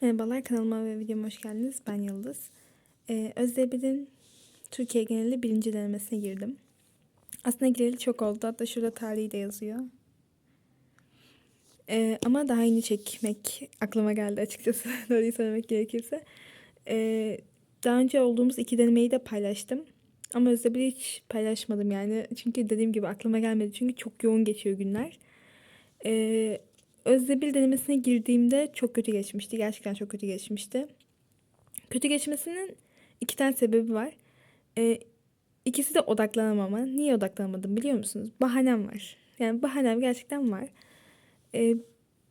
Merhabalar kanalıma ve videoma hoş geldiniz. Ben Yıldız. Ee, Özdebir'in Türkiye geneli birinci denemesine girdim. Aslında gireli çok oldu. Hatta şurada tarihi de yazıyor. Ee, ama daha yeni çekmek aklıma geldi açıkçası. Doğruyu söylemek gerekirse. Ee, daha önce olduğumuz iki denemeyi de paylaştım. Ama Özdebir'i hiç paylaşmadım yani. Çünkü dediğim gibi aklıma gelmedi. Çünkü çok yoğun geçiyor günler. Ee, Özdebil denemesine girdiğimde çok kötü geçmişti. Gerçekten çok kötü geçmişti. Kötü geçmesinin iki tane sebebi var. Ee, ikisi de odaklanamama. Niye odaklanamadım biliyor musunuz? Bahanem var. Yani bahanem gerçekten var. Ee,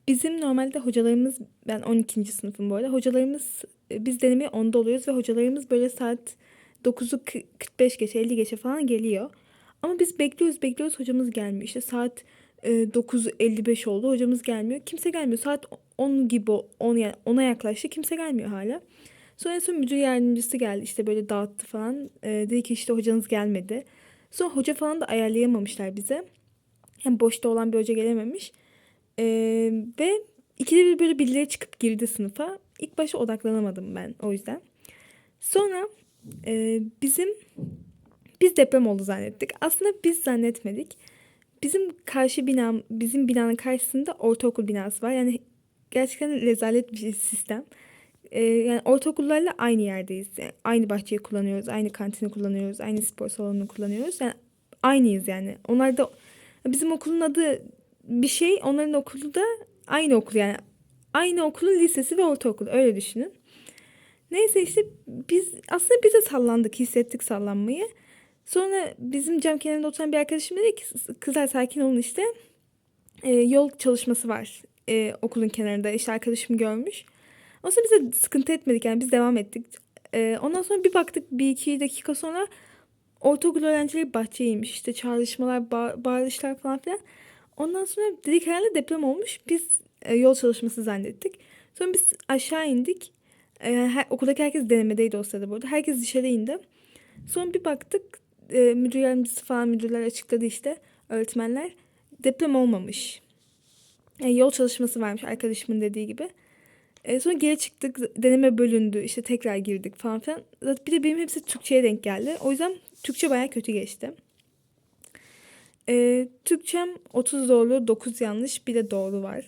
bizim normalde hocalarımız, ben 12. sınıfım bu arada. Hocalarımız, e, biz denemeye 10'da oluyoruz ve hocalarımız böyle saat 9'u 45 geçe 50 geçe falan geliyor. Ama biz bekliyoruz bekliyoruz hocamız gelmiyor. İşte saat e, 9.55 oldu hocamız gelmiyor. Kimse gelmiyor. Saat 10 gibi 10 yani 10'a yaklaştı. Kimse gelmiyor hala. Sonra son müdür yardımcısı geldi. işte böyle dağıttı falan. E, dedi ki işte hocanız gelmedi. Sonra hoca falan da ayarlayamamışlar bize. Hem boşta olan bir hoca gelememiş. E, ve ikide bir böyle birileri çıkıp girdi sınıfa. İlk başta odaklanamadım ben o yüzden. Sonra e, bizim biz deprem oldu zannettik. Aslında biz zannetmedik. Bizim karşı binam, bizim binanın karşısında ortaokul binası var. Yani gerçekten rezalet bir sistem. Ee, yani ortaokullarla aynı yerdeyiz. Yani aynı bahçeyi kullanıyoruz, aynı kantini kullanıyoruz, aynı spor salonunu kullanıyoruz. Yani aynıyız yani. Onlar da bizim okulun adı bir şey, onların okulu da aynı okul yani. Aynı okulun lisesi ve ortaokulu öyle düşünün. Neyse işte biz aslında bize sallandık, hissettik sallanmayı. Sonra bizim cam kenarında oturan bir arkadaşım dedi ki kızlar sakin olun işte. E, yol çalışması var e, okulun kenarında. İşte arkadaşım görmüş. O sonra bize sıkıntı etmedik yani biz devam ettik. E, ondan sonra bir baktık bir iki dakika sonra ortaokul öğrencileri bahçeye inmiş. İşte çağrışmalar, ba- bağırışlar falan filan. Ondan sonra dedik herhalde deprem olmuş. Biz e, yol çalışması zannettik. Sonra biz aşağı indik. E, her, okuldaki herkes denemedeydi o sırada bu arada. Herkes dışarı indi. Sonra bir baktık e, müdür yardımcısı falan müdürler açıkladı işte öğretmenler deprem olmamış. E, yol çalışması varmış arkadaşımın dediği gibi. E, sonra geri çıktık deneme bölündü işte tekrar girdik falan filan. Zaten bir de benim hepsi Türkçe'ye denk geldi. O yüzden Türkçe baya kötü geçti. E, Türkçem 30 doğru 9 yanlış bir de doğru var.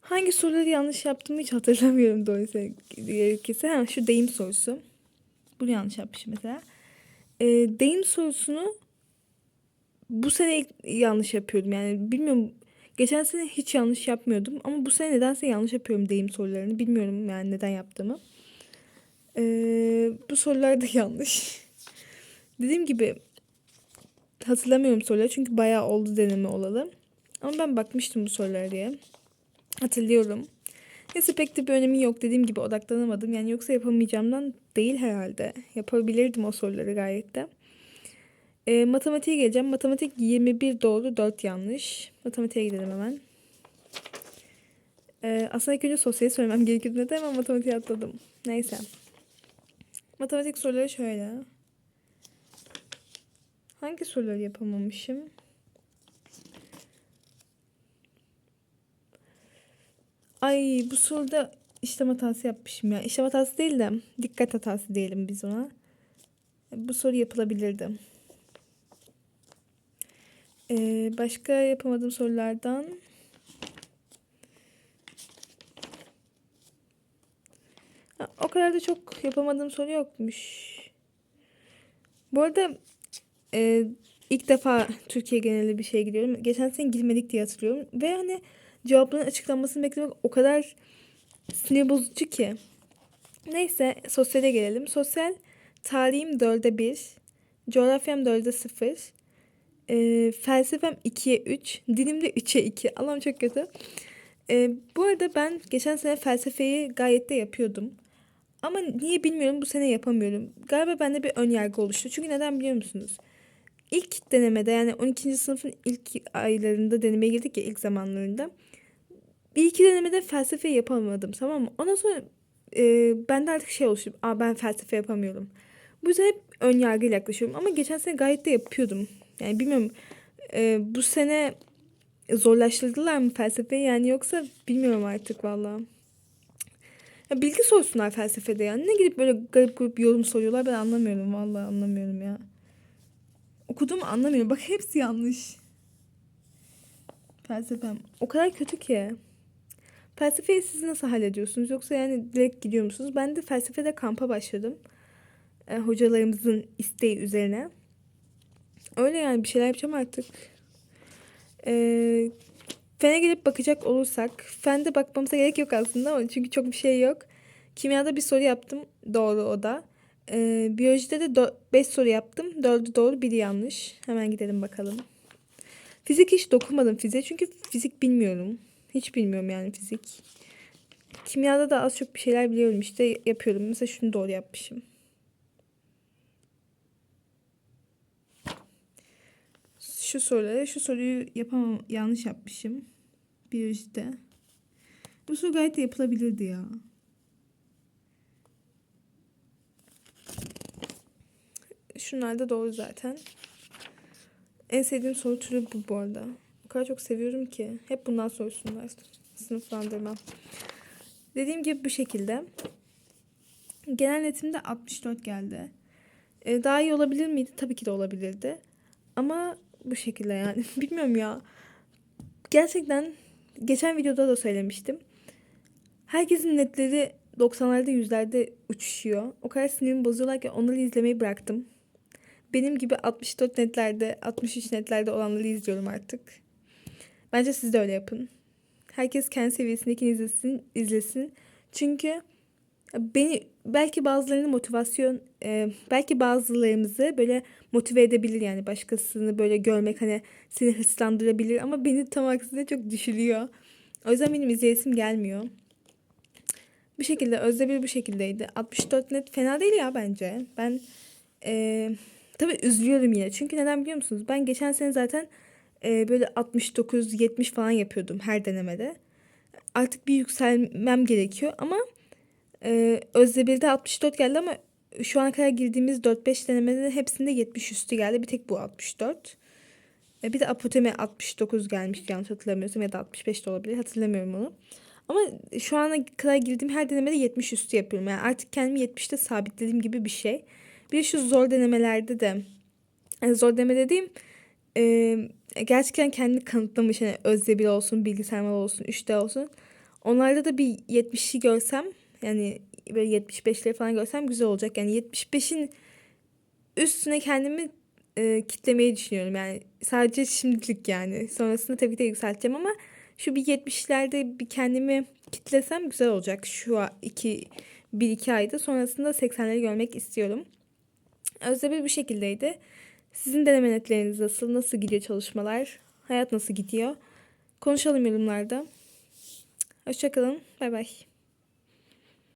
Hangi soruları yanlış yaptığımı hiç hatırlamıyorum doğrusu gerekirse. Ha, şu deyim sorusu. Bunu yanlış yapmışım mesela. E, deyim sorusunu bu sene yanlış yapıyordum. Yani bilmiyorum geçen sene hiç yanlış yapmıyordum. Ama bu sene nedense yanlış yapıyorum deyim sorularını. Bilmiyorum yani neden yaptığımı. E, bu sorular da yanlış. Dediğim gibi hatırlamıyorum soruları. Çünkü bayağı oldu deneme olalı. Ama ben bakmıştım bu sorulara diye. Hatırlıyorum. Neyse pek de bir önemi yok. Dediğim gibi odaklanamadım. Yani yoksa yapamayacağımdan değil herhalde. Yapabilirdim o soruları gayet de. E, matematiğe geleceğim. Matematik 21 doğru 4 yanlış. Matematiğe gidelim hemen. E, aslında ilk önce sosyali söylemem gerekiyordu. Neden hemen matematiğe atladım. Neyse. Matematik soruları şöyle. Hangi soruları yapamamışım? Ay bu soruda işlem hatası yapmışım ya. İşlem hatası değil de dikkat hatası diyelim biz ona. Bu soru yapılabilirdi. Ee, başka yapamadığım sorulardan ha, o kadar da çok yapamadığım soru yokmuş. Bu arada e, ilk defa Türkiye geneli bir şeye gidiyorum. Geçen sene girmedik diye hatırlıyorum. Ve hani cevapların açıklanmasını beklemek o kadar sinir bozucu ki. Neyse sosyale gelelim. Sosyal tarihim 4'e 1. Coğrafyam 4'e 0. E, felsefem 2'ye 3. Dilim de 3'e 2. Allah'ım çok kötü. E, bu arada ben geçen sene felsefeyi gayet de yapıyordum. Ama niye bilmiyorum bu sene yapamıyorum. Galiba bende bir ön yargı oluştu. Çünkü neden biliyor musunuz? İlk denemede yani 12. sınıfın ilk aylarında denemeye girdik ya ilk zamanlarında. Bir iki denemede felsefe yapamadım tamam mı? Ondan sonra e, bende artık şey oluştu. Aa ben felsefe yapamıyorum. Bu yüzden hep ön yargıyla yaklaşıyorum. Ama geçen sene gayet de yapıyordum. Yani bilmiyorum e, bu sene zorlaştırdılar mı felsefeyi yani yoksa bilmiyorum artık valla. Bilgi sorsunlar felsefede ya. Ne gidip böyle garip garip yorum soruyorlar ben anlamıyorum. Vallahi anlamıyorum ya. Okuduğumu anlamıyorum. Bak hepsi yanlış. Felsefem o kadar kötü ki. Felsefeyi siz nasıl hallediyorsunuz? Yoksa yani direkt gidiyor musunuz? Ben de felsefede kampa başladım. E, hocalarımızın isteği üzerine. Öyle yani bir şeyler yapacağım artık. E, Fene gelip bakacak olursak, fende bakmamıza gerek yok aslında ama çünkü çok bir şey yok. Kimyada bir soru yaptım, doğru o da. E, biyolojide de 5 soru yaptım, 4'ü doğru, biri yanlış. Hemen gidelim bakalım. Fizik hiç dokunmadım fiziğe çünkü fizik bilmiyorum. Hiç bilmiyorum yani fizik. Kimyada da az çok bir şeyler biliyorum işte yapıyorum. Mesela şunu doğru yapmışım. Şu soruları, şu soruyu yapamam, yanlış yapmışım. Biyolojide. Bu soru gayet de yapılabilirdi ya. Şunlar da doğru zaten. En sevdiğim soru türü bu bu arada. Kadar çok seviyorum ki. Hep bundan sorsunlar. Sınıflandırma. Dediğim gibi bu şekilde. Genel netimde 64 geldi. Ee, daha iyi olabilir miydi? Tabii ki de olabilirdi. Ama bu şekilde yani. Bilmiyorum ya. Gerçekten geçen videoda da söylemiştim. Herkesin netleri 90'larda yüzlerde uçuşuyor. O kadar sinirimi bozuyorlar ki onları izlemeyi bıraktım. Benim gibi 64 netlerde, 63 netlerde olanları izliyorum artık. Bence siz de öyle yapın. Herkes kendi seviyesindekini izlesin, izlesin. Çünkü beni belki bazılarının motivasyon e, belki bazılarımızı böyle motive edebilir yani başkasını böyle görmek hani seni hırslandırabilir ama beni tam aksine çok düşürüyor. O yüzden benim izleyesim gelmiyor. Bu şekilde Özde bir bu şekildeydi. 64 net fena değil ya bence. Ben e, tabii üzülüyorum yine. Çünkü neden biliyor musunuz? Ben geçen sene zaten e, böyle 69-70 falan yapıyordum her denemede. Artık bir yükselmem gerekiyor ama ee, Özdemir'de 64 geldi ama şu ana kadar girdiğimiz 4-5 denemenin hepsinde 70 üstü geldi. Bir tek bu 64. Ee, bir de apoteme 69 gelmiş yanlış hatırlamıyorsam ya da 65 de olabilir hatırlamıyorum onu. Ama şu ana kadar girdiğim her denemede 70 üstü yapıyorum. Yani artık kendimi 70'te sabitlediğim gibi bir şey. Bir şu zor denemelerde de yani zor deneme dediğim e, gerçekten kendini kanıtlamış. Hani Özde olsun, bilgisayar olsun, 3D olsun. Onlarda da bir 70'i görsem yani böyle 75'leri falan görsem güzel olacak. Yani 75'in üstüne kendimi e, kitlemeyi düşünüyorum. Yani sadece şimdilik yani. Sonrasında tabii ki de yükselteceğim ama şu bir 70'lerde bir kendimi kitlesem güzel olacak. Şu iki, bir iki ayda. Sonrasında 80'leri görmek istiyorum. Özdemir bu şekildeydi. Sizin deneme netleriniz nasıl? Nasıl gidiyor çalışmalar? Hayat nasıl gidiyor? Konuşalım yorumlarda. Hoşçakalın. Bay bay.